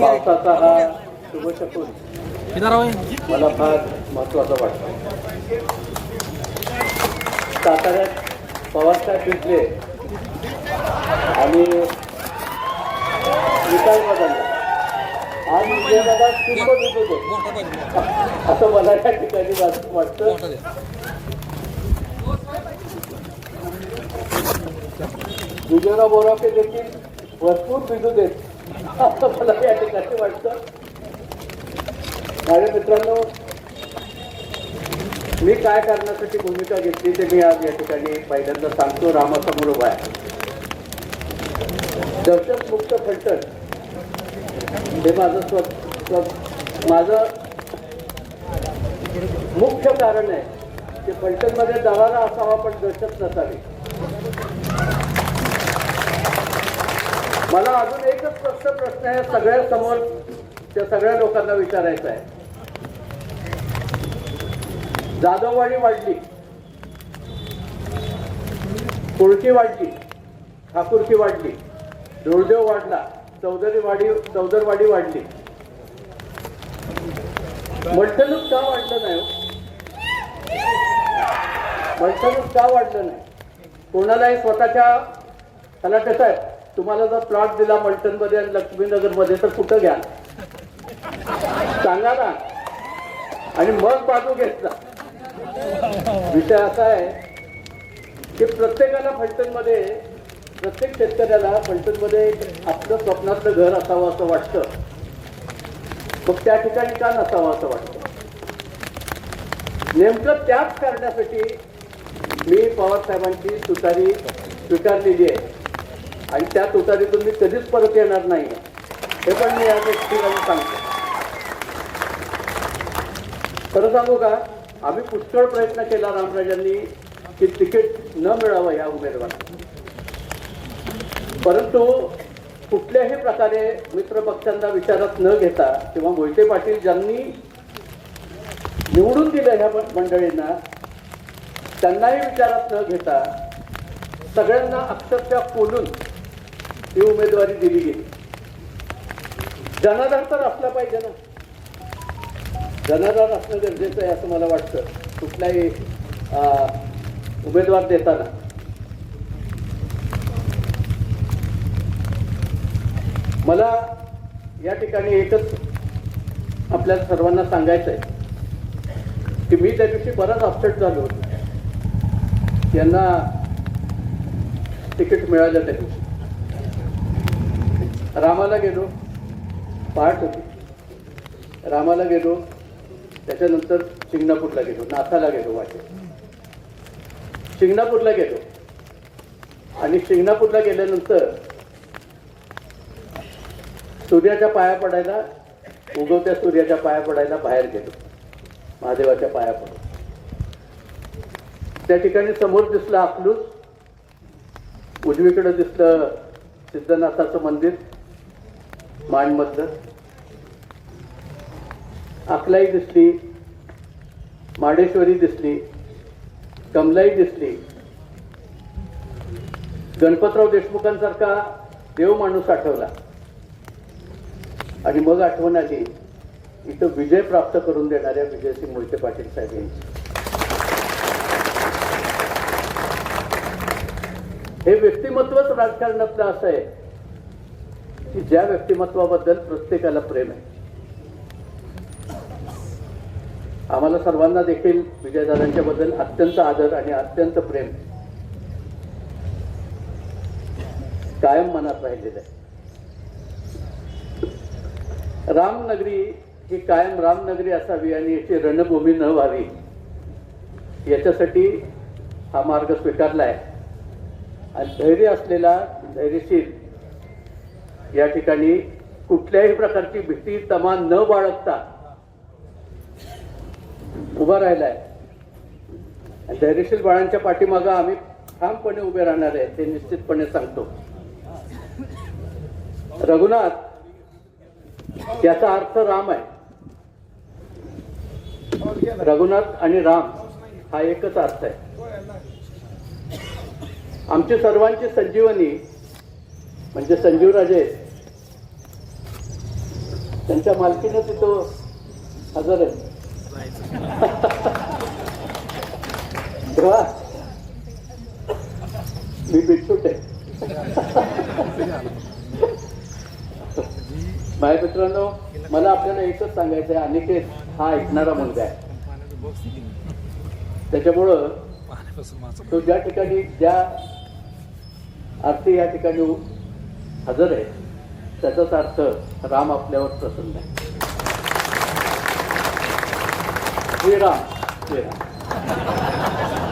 पावसाचा हा शुभ शकून मला फार महत्त्वाचा वाटतो. साताऱ्यात पवारसाहेब भिजले आणि विकास बदलला. आज विजयदादा पूर्ण असं मला त्या ठिकाणी वाटतं. विजयराव बोराके देखील भरपूर भिजू देत. असं मला या ठिकाणी वाटतं. माझ्या मित्रांनो मी काय करण्यासाठी भूमिका घेतली ते मी आज या ठिकाणी पहिल्यांदा सांगतो. रामासमोर उभा आहे. दहशतमुक्त फलटण. हे माझं स्व स्व- माझं मुख्य कारण आहे की फलटणमध्ये दरारा असावा पण दहशत नसावी. मला अजून एकच स्पष्ट प्रश्न आहे सगळ्या समोर त्या सगळ्या लोकांना विचारायचा आहे. जाधववाडी वाढली. कुळकी वाढली. ठाकूरकी वाढली. धुळदेव वाढला. चौधरीवाडी चौदरवाडी वाढली. मल्टनूक का वाढलं नाही हो? का वाढलं नाही? कोणालाही स्वतःच्या तलाट्या आहे? तुम्हाला जर प्लॉट दिला मल्टनमध्ये आणि लक्ष्मीनगरमध्ये तर कुठं घ्या सांगा ना. आणि मग बाजू घेतला विषय असा आहे की प्रत्येकाला फलटणमध्ये प्रत्येक शेतकऱ्याला फलटणमध्ये आपलं स्वप्नातलं घर असावं असं वाटतं. मग त्या ठिकाणी का नसावं असं वाटतं? नेमकं त्याच करण्यासाठी मी पवारसाहेबांची तुतारी स्वीकारलेली आहे. आणि त्या तुतारीतून मी कधीच परत येणार नाही. हे पण मी या ठिकाणी सांगतो. खरं सांगू का आम्ही पुष्कळ प्रयत्न केला रामराजांनी की तिकीट न मिळावं या उमेदवाराला. परंतु कुठल्याही प्रकारे मित्र पक्षांना विचारात न घेता किंवा मोहिते पाटील ज्यांनी निवडून दिलं ह्या मंडळींना त्यांनाही विचारात न घेता सगळ्यांना अक्षरशः बोलून ही उमेदवारी दिली गेली. जनाधार तर असला पाहिजे ना. जनाधार असणं गरजेचं आहे असं मला वाटतं. कुठलाही उमेदवार देताना. मला या ठिकाणी एकच आपल्या सर्वांना सांगायचं आहे की मी त्या दिवशी बराच अपसेट झालो यांना तिकीट मिळालं त्या दिवशी. रामाला गेलो पहाट होती. रामाला गेलो त्याच्यानंतर शिंगणापूरला गेलो नाथाला गेलो वाटे शिंगणापूरला गेलो. आणि शिंगणापूरला गेल्यानंतर सूर्याच्या पाया पडायला उगवत्या सूर्याच्या पाया पडायला बाहेर गेलो. महादेवाच्या पाया पडून. त्या ठिकाणी समोर दिसलं आपलूच उजवीकडे दिसलं सिद्धनाथाचं मंदिर. माणमधलं अकलाई दिसली माडेश्वरी दिसली कमलाई दिसली. गणपतराव देशमुखांसारखा देव माणूस आठवला. आणि मग आठवण आली इथं विजय प्राप्त करून देणाऱ्या विजयसिंग मोहिते पाटील साहेब यांची. हे व्यक्तिमत्वच राजकारणातलं असं आहे. की ज्या व्यक्तिमत्वाबद्दल प्रत्येकाला प्रेम आहे. आम्हाला सर्वांना देखील विजयदादांच्या बद्दल अत्यंत आदर आणि अत्यंत प्रेम. कायम मनात राहिलेलं आहे. रामनगरी ही कायम रामनगरी असावी आणि याची रणभूमी न व्हावी याच्यासाठी हा मार्ग स्वीकारला आहे. आणि धैर्य असलेला धैर्यशील या ठिकाणी कुठल्याही प्रकारची भीती तमा न बाळगता उभा राहिलाय. धैर्यशील बाळांच्या पाठीमागं आम्ही ठामपणे उभे राहणार आहे ते निश्चितपणे सांगतो. रघुनाथ याचा अर्थ राम आहे. रघुनाथ आणि राम हा एकच अर्थ आहे. आमची सर्वांची संजीवनी म्हणजे संजीवराजे त्यांच्या मालकीनं तिथं हजर आहे. तेव्हा मी बिटसूट आहे. माझ्या मित्रांनो मला आपल्याला एकच सांगायचं आहे अनिकेत हा ऐकणारा मुलगा आहे. त्याच्यामुळं तो ज्या ठिकाणी ज्या अर्थी या ठिकाणी हजर आहे त्याचाच अर्थ राम आपल्यावर प्रसन्न आहे. श्रीराम श्रीराम.